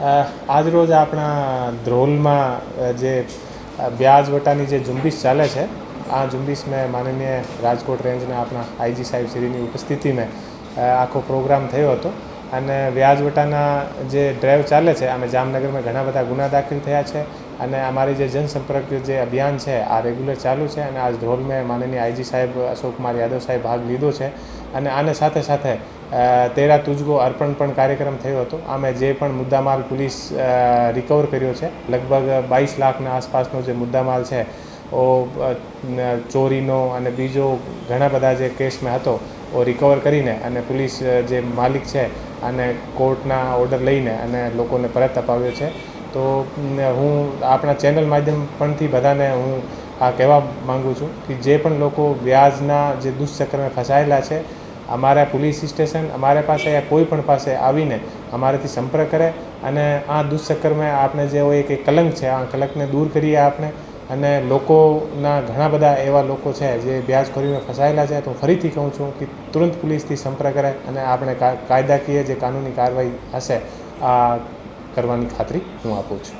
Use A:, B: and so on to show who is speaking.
A: આજરોજ આપણા ધ્રોલમાં જે અ, વ્યાજ વટાની જે ઝુંબીશ ચાલે છે આ ઝુંબીશ મેં માનનીય રાજકોટ રેન્જના આપણા આઈજી સાહેબ શ્રીની ઉપસ્થિતિમાં આખો પ્રોગ્રામ થયો હતો. અને વ્યાજવટાના જે ડ્રાઈવ ચાલે છે અમે જામનગરમાં ઘણા બધા ગુના દાખલ થયા છે અને અમારી જે જનસંપર્ક જે અભિયાન છે આ રેગ્યુલર ચાલુ છે અને આજ ધ્રોલમાં માનનીય આઈજી સાહેબ અશોકકુમાર યાદવ સાહેબ ભાગ લીધો છે. અને આને સાથે સાથે તેરા તુજગો અર્પણ પણ કાર્યક્રમ થયો હતો. આમે જે પણ મુદ્દામાલ પોલીસ રિકવર કર્યો છે, લગભગ બાવીસ લાખના આસપાસનો જે મુદ્દામાલ છે, ઓ ચોરીનો અને બીજો ઘણા બધા જે કેસમાં હતો, ઓ રિકવર કરીને અને પોલીસ જે માલિક છે અને કોર્ટના ઓર્ડર લઈને અને લોકોને પરત અપાવ્યો છે. તો હું આપણા ચેનલ માધ્યમ પણથી બધાને હું આ કહેવા માગું છું કે જે પણ લોકો વ્યાજના જે દુષ્ચક્રમાં ફસાયેલા છે અમારા પોલીસ સ્ટેશન, અમારા પાસે યા કોઈ પણ પાસે આવીને અમારાથી સંપર્ક કરે અને આ દુષ્ચક્રમે આપણે જે હોય કે કલંક છે, આ કલંકને દૂર કરીએ આપણે અને લોકોના ઘણા બધા એવા લોકો છે જે વ્યાજખોરીમાં ફસાયેલા છે. તો ફરીથી કહું છું કે તુરંત પોલીસથી સંપર્ક કરે અને આપણે કાયદાકીય જે કાનૂની કાર્યવાહી હશે, આ કરવાની ખાતરી હું આપું છું.